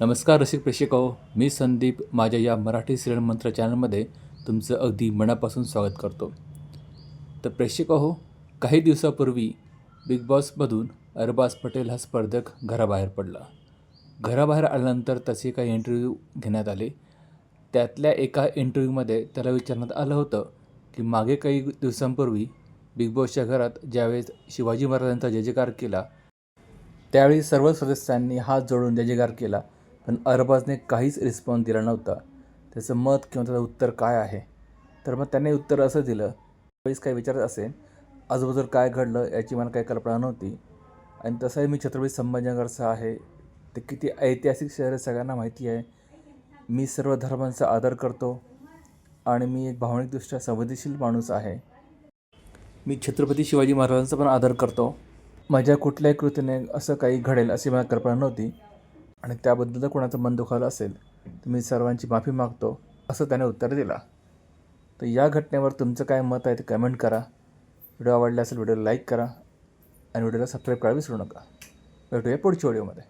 नमस्कार रसिक प्रेक्षक हो, मी संदीप माझ्या या मराठी सिरियल मंत्र चॅनलमध्ये तुमचं अगदी मनापासून स्वागत करतो. तर प्रेक्षक हो काही दिवसापूर्वी बिग बॉसमधून अरबाज पटेल हा स्पर्धक घराबाहेर पडला. घराबाहेर आल्यानंतर तसे काही इंटरव्ह्यू घेण्यात आले. त्यातल्या एका इंटरव्ह्यूमध्ये त्याला विचारण्यात आलं होतं की मागे काही दिवसांपूर्वी बिग बॉसच्या घरात ज्यावेळेस शिवाजी महाराजांचा जयजयकार केला त्यावेळी सर्व सदस्यांनी हात जोडून जयजयकार केला. पण अरबाजने काहीच रिस्पॉन्स दिला नव्हता. त्याचं मत किंवा त्याचं उत्तर काय आहे? तर मग त्याने उत्तर असं दिलं त्यावेळेस काही विचारत असेल आजूबाजूला काय घडलं याची मला काही कल्पना नव्हती. आणि तसंही मी छत्रपती संभाजीनगरचा आहे. ते किती ऐतिहासिक शहर आहे सगळ्यांना माहिती आहे. मी सर्व धर्मांचा आदर करतो आणि मी एक भावनिकदृष्ट्या संवेदनशील माणूस आहे. मी छत्रपती शिवाजी महाराजांचा पण आदर करतो. माझ्या कुठल्याही कृतीने असं काही घडेल अशी मला कल्पना नव्हती. आणि त्याबद्दल जर कोणाचं मन दुखावलं असेल तर मी सर्वांची माफी मागतो असं त्याने उत्तर दिला. तर या घटनेवर तुमचं काय मत आहे ते कमेंट करा. व्हिडिओ आवडला असेल व्हिडिओला लाईक करा. आणि व्हिडिओला सबस्क्राईब करायला विसरू नका. भेटूया पुढच्या व्हिडिओमध्ये